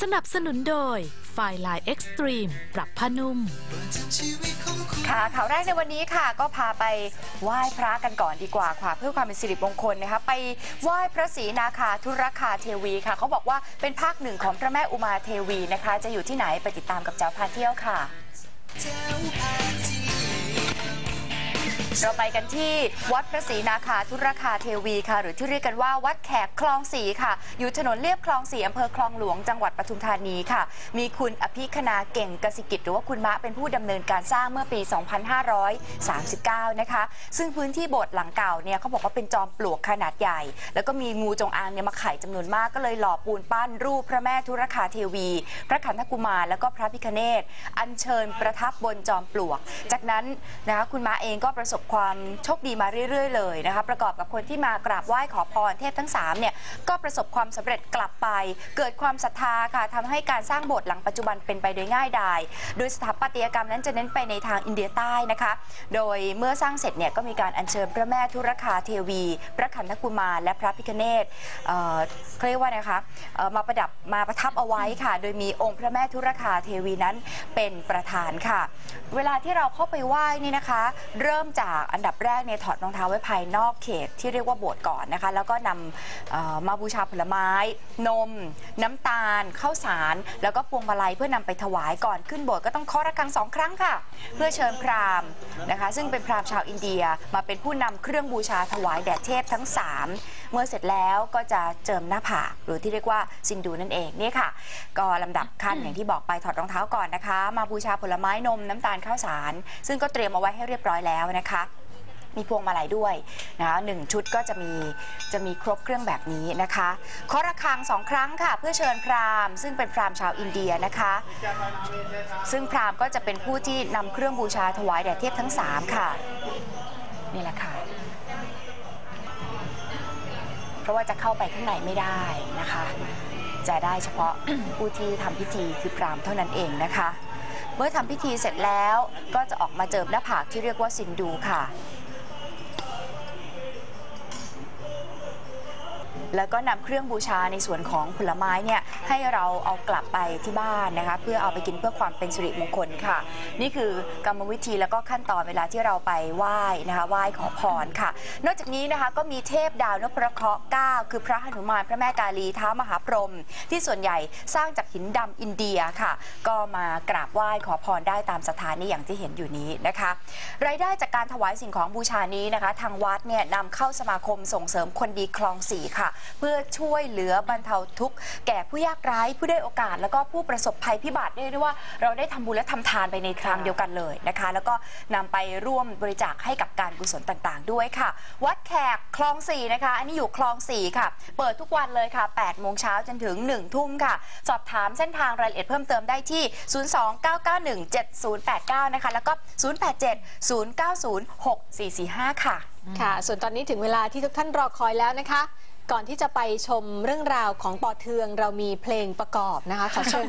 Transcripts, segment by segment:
สนับสนุนโดยไฟลายเอ็กซ์ตรีมปรับผ้านุ่ม ค่ะข่าวแรกในวันนี้ค่ะ ก็พาไปไหว้พระกันก่อนดีกว่าค่ะ เพื่อความเป็นสิริมงคลนะคะ ไปไหว้พระศรีนาคาธุรคาเทวีค่ะ เขาบอกว่าเป็นภาคหนึ่งของพระแม่อุมาเทวีนะคะ จะอยู่ที่ไหนไปติดตามกับเจ้าพาเที่ยวค่ะ เเราไปกันที่วัดพระศรีนาคาธุรคาเทวีค่ะ หรือที่เรียกกันว่าวัดแขกคลองสีค่ะ อยู่ถนนเลียบคลองสีอำเภอคลองหลวงจังหวัดปทุมธานีค่ะ มีคุณอภิคณาเก่งกสิกิจหรือว่าคุณมะเป็นผู้ดำเนินการสร้างเมื่อปี 2539 นะคะ ซึ่งพื้นที่โบสถ์หลังเก่าเนี่ยเขาบอกว่าเป็นจอมปลวกขนาดใหญ่ แล้วก็มีงูจงอางเนี่ยมาไข่จำนวนมากก็เลยหล่อปูนปั้นรูปพระแม่ธุรคาเทวี พระขันธกุมารแล้วก็พระพิคเนตอัญเชิญประทับบนจอมปลวก จากนั้นนะคะคุณมาเองก็ประสบความโชคดีมาเรื่อย ๆ เลยนะคะประกอบกับคนที่มากราบไหว้ขอพรเทพทั้ง3เนี่ยก็ประสบความสำเร็จกลับไป เกิดความศรัทธาค่ะทำให้การสร้างโบสถ์หลังปัจจุบันเป็นไปโดยง่ายดาย โดยสถาปัตยกรรมนั้นจะเน้นไปในทางอินเดียใต้นะคะ โดยเมื่อสร้างเสร็จเนี่ยก็มีการอัญเชิญพระแม่ธุรคาเทวี พระขันธกุมารและพระพิคเนตเอ่อเขาเรียกว่านะคะมาประดับมาประทับเอาไว้ค่ะ โดยมีองค์พระแม่ธุรคาเทวีนั้นเป็นประธานค่ะ เวลาที่เราเข้าไปไหว้นี่นะคะ เริ่มจากอันดับแรกเนี่ยถอดรองเท้าไว้ภายนอกเขตที่เรียกว่าโบสถ์ก่อนนะคะ แล้วก็นำมาบูชาผลไม้ นม น้ำตาลข้าวสาร แล้วก็พวงมาลัยเพื่อนำไปถวายก่อนขึ้นโบสถ์ก็ต้องเคาะระฆังสองครั้งค่ะ เพื่อเชิญพราหมณ์นะคะ ซึ่งเป็นพราหมณ์ชาวอินเดียมาเป็นผู้นำเครื่องบูชาถวายแด่เทพทั้ง 3 เมื่อเสร็จแล้วก็จะเจิมหน้าผากหรือที่เรียกว่าซินดูนั่นเองนี่ค่ะ ก็ลำดับขั้นอย่างที่บอกไปถอดรองเท้าก่อนนะคะ มาบูชาผลไม้นมน้ำตาลข้าวสาร ซึ่งก็เตรียมเอาไว้ให้เรียบร้อยแล้วนะคะมีพวงมาลัยด้วยนะคะหนึ่งชุดก็จะมีจะมีครบเครื่องแบบนี้นะคะเคาะระฆังสองครั้งค่ะ เพื่อเชิญพราหมณ์ซึ่งเป็นพราหมณ์ชาวอินเดียนะคะ ซึ่งพราหมณ์ก็จะเป็นผู้ที่นำเครื่องบูชาถวายแด่เทพทั้ง 3 ค่ะ นี่แหละค่ะ ราะว่าจะเข้าไปข้างในไม่ได้นะคะ จะได้เฉพาะผู้ที่ทำพิธีคือพรามเท่านั้นเองนะคะ เมื่อทำพิธีเสร็จแล้วก็จะออกมาเจิมหน้าผากที่เรียกว่าสินดูค่ะ แล้วก็นำเครื่องบูชาในส่วนของผลไม้เนี่ยให้เราเอากลับไปที่บ้านนะคะเพื่อเอาไปกินเพื่อความเป็นสิริมงคลค่ะ นี่คือกรรมวิธีแล้วก็ขั้นตอนเวลาที่เราไปไหว้นะคะไหว้ขอพรค่ะ นอกจากนี้นะคะก็มีเทพดาวนพเคราะห์9คือพระหนุมานพระแม่กาลีท้ามหาพรหมที่ส่วนใหญ่สร้างจากหินดำอินเดียค่ะ ก็มากราบไหว้ขอพรได้ตามสถานนี้อย่างที่เห็นอยู่นี้นะคะ รายได้จากการถวายสิ่งของบูชานี้นะคะ ทางวัดเนี่ยนำเข้าสมาคมส่งเสริมคนดีคลองสีค่ะเพื่อช่วยเหลือบรรเทาทุกข์แก่ผู้ยากไร้ผู้ได้โอกาส แล้วก็ผู้ประสบภัยพิบัติเรียกได้ว่าเราได้ทำบุญและทำทานไปในครั้งเดียวกันเลยนะคะ แล้วก็นำไปร่วมบริจาคให้กับการกุศลต่างๆ ด้วยค่ะ วัดแขกคลองสี่นะคะ อันนี้อยู่คลองสี่ค่ะ เปิดทุกวันเลยค่ะ8โมงเช้าจนถึง1ทุ่มค่ะ สอบถามเส้นทางรายละเอียดเพิ่มเติมได้ที่ 029917089 นะคะ แล้วก็ 087 090 6445 ค่ะ ค่ะ ส่วนตอนนี้ถึงเวลาที่ทุกท่านรอคอยแล้วนะคะ ก่อนที่จะไปชมเรื่องราวของปอเทืองเรามีเพลงประกอบนะคะขอเชิญ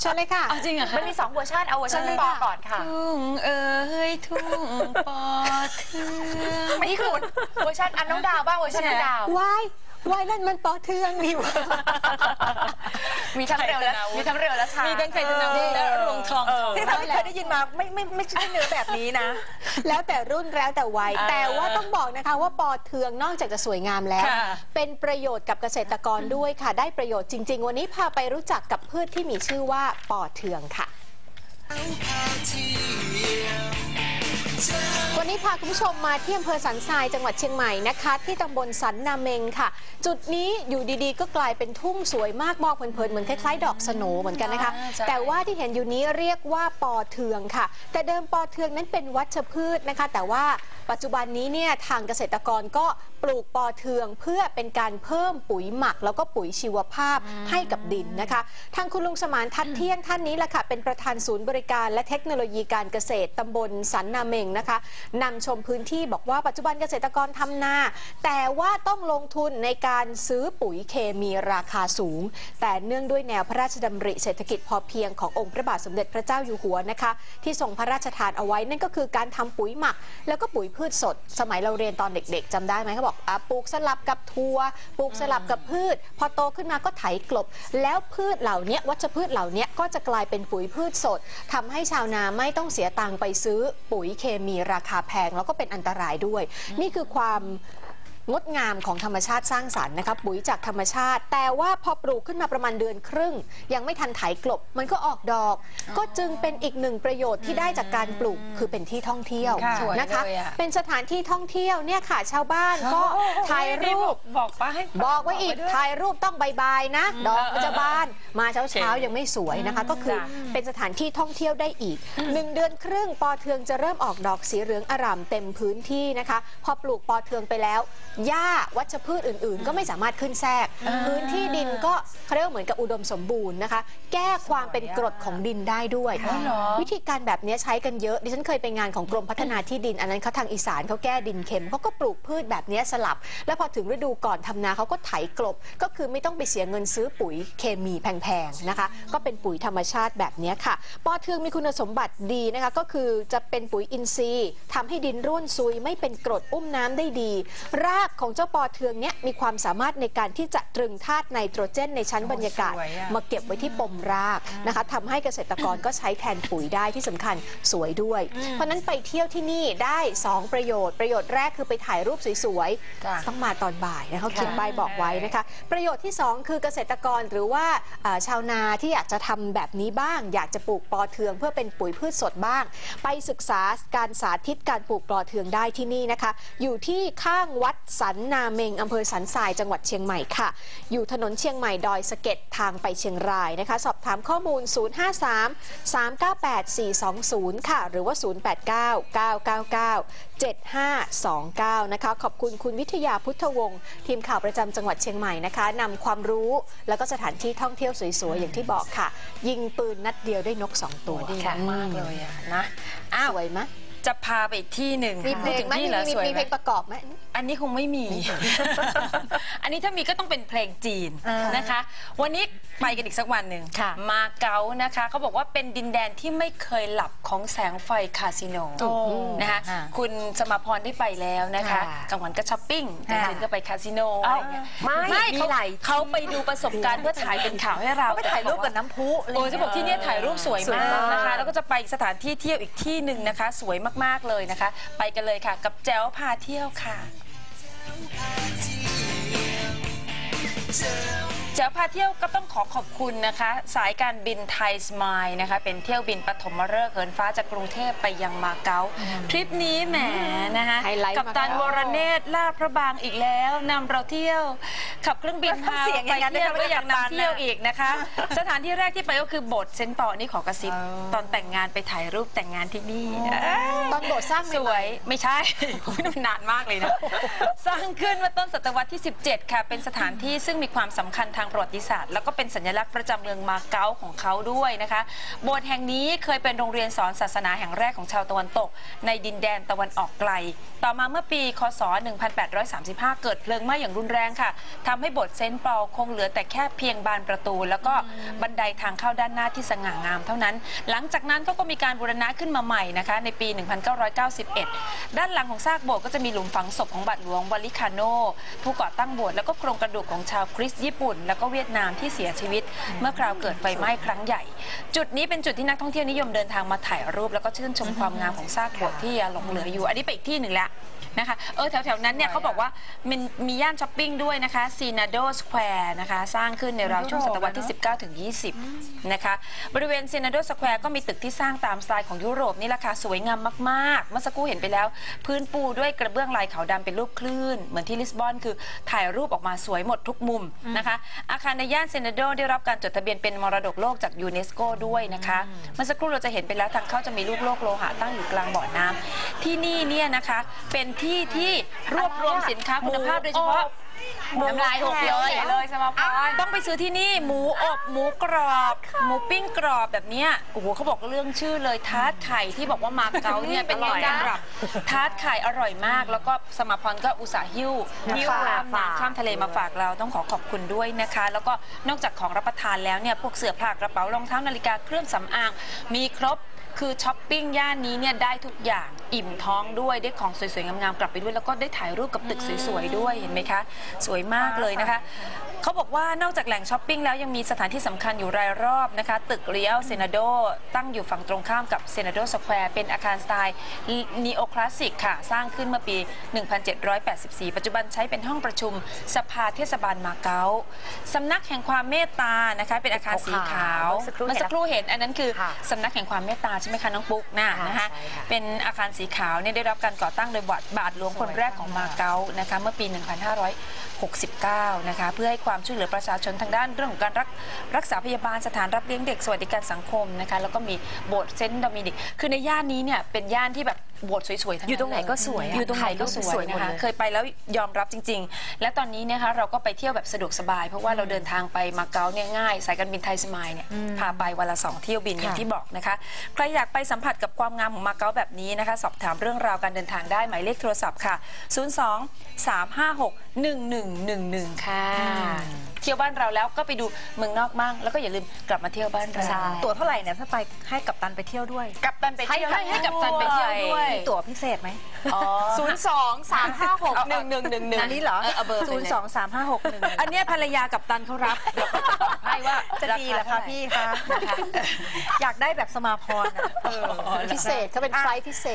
เชิญเลยค่ะจริงเหรอมันมี2เวอร์ชันเอาเวอร์ชันใช่ปอค่ะก่อนค่ะ ทุ่งเอ้ยทุ่งปอเทืองนี่คือเวอร์ชันอันน้องดาวบ้างเวอร์ชันน้องดาววาย วายนั่นมันปอเทืองนี่หว่า มีทั้งเร็วและมีทั้งเร็วและช้ามีมีทั้งใครจะนำและรวงทองที่ทำให้เคยได้ยินมาไม่ไม่ไม่ใช่เนื้อแบบนี้นะ แล้วแต่รุ่นแล้วแต่วัย อ่าแต่ว่าต้องบอกนะคะว่าปอเทืองนอกจากจะสวยงามแล้ว ค่ะ เป็นประโยชน์กับเกษตรกรด้วยค่ะ ได้ประโยชน์จริง ๆ วันนี้พาไปรู้จักกับพืชที่มีชื่อว่าปอเทืองค่ะ วันนี้พาคุณผู้ชมมาที่อำเภอสันทรายจังหวัดเชียงใหม่นะคะ ที่ตำบลสันนาเมงค่ะ จุดนี้อยู่ดีๆ ก็กลายเป็นทุ่งสวยมากมองเพลินๆเหมือนคล้ายๆ ดอกสโหนเหมือนกันนะคะอ่าใช่แต่ว่าที่เห็นอยู่นี้เรียกว่าปอเทืองค่ะ แต่เดิมปอเทืองนั้นเป็นวัชพืชนะคะ แต่ว่าปัจจุบันนี้เนี่ยทางเกษตรกรก็ปลูกปอเทืองเพื่อเป็นการเพิ่มปุ๋ยหมัก แล้วก็ปุ๋ยชีวภาพให้กับดินนะคะ ทางคุณลุงสมานทัดเที่ยงท่านนี้แหละค่ะเป็นประธานศูนย์บริการและเทคโนโลยีการเกษตรตำบลสันนาเมงนะคะนำชมพื้นที่บอกว่าปัจจุบันเกษตรกรทำนา แต่ว่าต้องลงทุนในการซื้อปุ๋ยเคมีราคาสูง แต่เนื่องด้วยแนวพระราชดำริเศรษฐกิจพอเพียงขององค์พระบาทสมเด็จพระเจ้าอยู่หัวนะคะที่ทรงพระราชทานเอาไว้นั่นก็คือการทำปุ๋ยหมัก แล้วก็ปุ๋ยพืชสด สมัยเราเรียนตอนเด็กๆจำได้ไหมเขาบอกอปลูกสลับกับทัวปลูกสลับกับพืช พอโตขึ้นมาก็ไถกลบ แล้วพืชเหล่านี้วัชพืชเหล่านี้ก็จะกลายเป็นปุ๋ยพืชสดทำให้ชาวนาไม่ต้องเสียตังค์ไปซื้อปุ๋ยเคมีราคาแพงแล้วก็เป็นอันตรายด้วย นี่คือความ งดงามของธรรมชาติสร้างสรรค์นะคะปุ๋ยจากธรรมชาติ แต่ว่าพอปลูกขึ้นมาประมาณเดือนครึ่ง ยังไม่ทันไถกลบ มันก็ออกดอก ก็จึงเป็นอีกหนึ่งประโยชน์ที่ได้จากการปลูกคือเป็นที่ท่องเที่ยวค่ะสวยนะคะ เลยอะ เป็นสถานที่ท่องเที่ยวเนี่ยค่ะ ชาวบ้านก็ถ่ายรูป บอกป้าให้บอกไว้อีกด้วยถ่ายรูปต้องบายๆนะ ดอกมันจะบาน มาเช้าโอเช้าเคยังไม่สวยนะคะ ก็คือจ้ะเป็นสถานที่ท่องเที่ยวได้อีกหนึ่งเดือนครึ่งปอเทืองจะเริ่มออกดอกสีเหลืองอร่ามเต็มพื้นที่นะคะ พอปลูกปอเทืองไปแล้วหญ้าวัชพืชอื่น ๆ ก็ไม่สามารถขึ้นแทรก พื้นที่ดินก็เขาเรียกว่าเหมือนกับอุดมสมบูรณ์นะคะ แก้ความเป็นกรดของดินได้ด้วย อ๋อเหรอ วิธีการแบบนี้ใช้กันเยอะดิฉันเคยไปงานของกรมพัฒนาที่ดิน อันนั้นเขาทางอีสานเขาแก้ดินเค็มเขาก็ปลูกพืชแบบนี้สลับ แล้วพอถึงฤดูก่อนทำนาเขาก็ไถกลบ ก็คือไม่ต้องไปเสียเงินซื้อปุ๋ยเคมีแพงๆนะคะ ก็เป็นปุ๋ยธรรมชาติแบบนี้ค่ะปอเทืองมีคุณสมบัติดีนะคะก็คือจะเป็นปุ๋ยอินทรีย์ทำให้ดินร่วนซุยไม่เป็นกรดอุ้มน้ำได้ดี รากของเจ้าปอเทืองเนี้ยมีความสามารถในการที่จะตรึงธาตุไนโตรเจนในชั้นบรรยากาศ สวยอะ มาเก็บไว้ที่ปมรากนะคะทำให้เกษตรกรก็ใช้แทนปุ๋ยได้ที่สำคัญสวยด้วย เพราะฉะนั้นไปเที่ยวที่นี่ได้ 2 ประโยชน์ ประโยชน์แรกคือไปถ่ายรูปสวยจ้ะ ๆ ต้องมาตอนบ่ายนะคะเขาเขียนป้ายบอกไว้นะคะ ประโยชน์ที่ 2 คือเกษตรกรหรือว่าเอ่อชาวนาที่อยากจะทำแบบนี้บ้าง อยากจะปลูกปอเทือง เพื่อเป็นปุ๋ยพืชสดบ้าง ไปศึกษาการสาธิตการปลูกปอเทืองได้ที่นี่นะคะ อยู่ที่ข้างวัดสันนาเมงอำเภอสันทรายจังหวัดเชียงใหม่ค่ะ อยู่ถนนเชียงใหม่ดอยสะเก็ดทางไปเชียงรายนะคะ สอบถามข้อมูล 053 398 420 ค่ะ หรือว่า 089 999 7529 นะคะ ขอบคุณคุณวิทยาพุทธวงศ์ทีมข่าวประจำจังหวัดเชียงใหม่นะคะนำความรู้แล้วก็สถานที่ท่องเที่ยวสวยๆ อย่างที่บอกค่ะ ยิงปืนนัดเดียวได้นก 2 ตัวดีค่ะมากเลยอะนะอ้าวสวยไหม จะพาไปอีกที่หนึ่งมีเพลงไหมพูดถึมีที่เหรอมีสวยมีไหเพมลงประกอบไหม อันนี้คงไม่มี อันนี้ถ้ามีก็ต้องเป็นเพลงจีนอ่านนะคะ วันนี้ไปกันอีกสักวันหนึ่งค่ะมาเก๊านะคะเขาบอกว่าเป็นดินแดนที่ไม่เคยหลับของแสงไฟคาสิโนโอ้นะคะค่ะคุณสมาพรได้ไปแล้วนะคะค่ะกลางวันก็ช้อปปิ้งกลางคืนก็ไปคาสิโนเอ้าอะไรอย่างเงี้ยไม่ไม่มีเขาหลายเขาไปดูประสบการณ์เพื่อถ่ายเป็นข่าวให้เราไปถ่ายรูปกับน้ำพุโอ้จะบอกที่เนี่ยถ่ายรูปสวยสวยมากมากนะคะ แล้วก็จะไปสถานที่เที่ยวอีกที่หนึ่งนะคะ สวยมากๆ เลยนะคะ ไปกันเลยค่ะ กับแจ๋วพาเที่ยวค่ะ เจ้าพาเที่ยวก็ต้องขอขอบคุณนะคะ สายการบินไทยสมายนะคะ เป็นเที่ยวบินปฐมฤกษ์เหินฟ้าจากกรุงเทพไปยังมาเก๊าทริปนี้แหมนะคะไฮไลท์กับตันมาเก๊าวรเนตรลาดพระบางอีกแล้วนำเราเที่ยวขับเครื่องบินพาเสียงอไปย่างนั้นเที่ยวนะคะก็ยังกัปตันนำเที่ยวน่ะอีกนะคะ สถานที่แรกที่ไปก็คือโบสถ์เซนต์ปอนี่ขอกระซิบตอนแต่งงานไปถ่ายรูปแต่งงานที่นี่ ตอนโบสถ์สร้างใหม่ๆ สวยไม่ใช่โอ้ยมันนานมากเลยนะ สร้างขึ้นเมื่อต้นศตวรรษที่ 17 ค่ะ เป็นสถานที่ซึ่งมีความสำคัญทางประวัติศาสตร์ แล้วก็เป็นสัญลักษณ์ประจำเมืองมาเก๊าของเขาด้วยนะคะโบสถ์แห่งนี้เคยเป็นโรงเรียนสอนศาสนาแห่งแรกของชาวตะวันตก ในดินแดนตะวันออกไกล ต่อมาเมื่อปี คศ 1835 เกิดเพลิงไหม้อย่างรุนแรงค่ะทำให้โบสถ์เซนต์ปอลคงเหลือแต่แค่เพียงบานประตู แล้วก็บันไดทางเข้าด้านหน้าที่สง่างามเท่านั้น หลังจากนั้นก็ก็มีการบูรณะขึ้นมาใหม่นะคะในปี 1991 ด้านหลังของซากโบสถ์ก็จะมีหลุมฝังศพของบาทหลวงวาลิคาโนผู้ก่อตั้งโบสถ์แล้วก็โครงกระดูกของชาวคริสต์ญี่ปุ่นแล้วก็เวียดนามที่เสียชีวิต เมื่อคราวเกิดไฟไหม้ครั้งใหญ่ จุดนี้เป็นจุดที่นักท่องเที่ยวนิยมเดินทางมาถ่ายรูป แล้วก็ชื่นชมความงามของซากโบสถ์ที่ยังหลงเหลืออยู่ อันนี้ไปอีกที่หนึ่งแล้วนะคะเออแถวๆ นั้นเนี่ยเขาบอกว่ามันมีย่านช้อปปิ้งด้วยนะคะซีนาโดสแควร์นะคะสร้างขึ้นในราวช่วงศตวรรษที่ 19 ถึง 20 นะคะ บริเวณซีนาโดสแควร์ก็มีตึกที่สร้างตามสไตล์ของยุโรปนี่แหละค่ะ สวยงามมากๆ เมื่อสักครู่เห็นไปแล้ว พื้นปูด้วยกระเบื้องลายขาวดำเป็นรูปคลื่น เหมือนที่ลิสบอนคือถ่ายรูปออกมาสวยหมดทุกมุมนะคะอาคารในย่านเซนาโดได้รับการจดทะเบียนเป็นมรดกโลกจากยูเนสโกด้วยนะคะเมื่อสักครู่เราจะเห็นไปแล้วทางเข้าจะมีลูกโลกโลหะตั้งอยู่กลางบ่อน้ำที่นี่เนี่ยนะคะเป็นที่ที่รวบรวมสินค้าคุณภาพโดยเฉพาะ น้ำลายหกเลยเลยสมาพรต้องไปซื้อที่นี่หมูอบหมูกรอบ หมูปิ้งกรอบแบบเนี้ยโอ้โหเขาบอกเรื่องชื่อเลยทาร์ตไข่ที่บอกว่ามาเก๊าเนี่ยเป็นต้นตำรับทาร์ตไข่อร่อยมาก แล้วก็สมาพรก็อุตส่าห์หิ้วหิ้วมาฝากน้ำข้ามทะเลมาฝากเราต้องขอขอบคุณด้วยนะคะ แล้วก็นอกจากของรับประทานแล้วเนี่ยพวกเสื้อผ้ากระเป๋ารองเท้านาฬิกาเครื่องสำอางมีครบ คือช้อปปิ้งย่านนี้เนี่ยได้ทุกอย่างอิ่มท้องด้วยได้ของสวยๆงามๆกลับไปด้วย แล้วก็ได้ถ่ายรูปกับตึกสวยๆด้วยเห็นไหมคะ สวยมากเลยนะคะ เขาบอกว่านอกจากแหล่งช้อปปิ้งแล้วยังมีสถานที่สำคัญอยู่รายรอบนะคะ ตึกเรียวเซนาโด ตั้งอยู่ฝั่งตรงข้ามกับเซนาโดสแควร์เป็นอาคารสไตล์นีโอคลาสสิกค่ะ สร้างขึ้นเมื่อปี 1784 ปัจจุบันใช้เป็นห้องประชุมสภาเทศบาลมาเก๊าสำนักแห่งความเมตตานะคะ เป็นอาคารสีขาวเมื่อสักครู่เมื่อสักครู่เห็นอันนั้นคือค่ะสำนักแห่งความเมตตาใช่ไหมคะน้องปุ๊กน่ะค่ะนะคะ ใช่ค่ะ เป็นอาคารสีขาวเนี่ยได้รับการก่อตั้งโดยบาทบาทหลวงคนแรกของมาเก๊านะคะ เมื่อปี 1569 นะคะ เพื่อให้ความช่วยเหลือประชาชนทางด้านเรื่องของการรักรักษาพยาบาลสถานรับเลี้ยงเด็กสวัสดิการสังคมนะคะแล้วก็มีโบสถ์เซนต์ดอมินิกคือในย่านนี้เนี่ยเป็นย่านที่แบบ โบสถ์สวยๆทั้งอยู่ตรงไหนก็สวยอะอยู่ตรงไหนก็สวยถ่ายรูปสวยหมดนะคะเลยเคยไปแล้วยอมรับจริง ๆ และตอนนี้เนะคะเราก็ไปเที่ยวแบบสะดวกสบาย เพราะว่าเราเดินทางไปมาเก๊าเนี่ยง่าย สายการบินไทยสมายเนี่ยพาไปวันละสองเที่ยวบินอย่างที่บอกนะคะ ใครอยากไปสัมผัสกับความงามของมาเก๊าแบบนี้นะคะ สอบถามเรื่องราวการเดินทางได้หมายเลขโทรศัพท์ค่ะ 02 356 1111 ค่ะเที่ยวบ้านเราแล้วก็ไปดูเมืองนอกบ้าง แล้วก็อย่าลืมกลับมาเที่ยวบ้านเรา ใช่ ตั๋วเท่าไหร่เนี่ยถ้าไปให้กับตันไปเที่ยวด้วยกับตันไปเที่ยวให้ให้กับตันไปเที่ยวด้วย มีตั๋วพิเศษไหไหมศูนย์สองสามห้าหกหนึ่งหนึ่งหนึ่งหนึ่งอันนี้เหรอเออเอาเบอร์ไปเลยศูนย์สองสามห้าหกหนึ่งอันเนี้ยภรรยากับตันเขารับเดี๋ยวเขาจะบอกให้ว่าจะดีเหรอคะพี่คะอยากได้แบบสมาพรอะเออพิเศษเขาเป็นไฟล์พิเศษ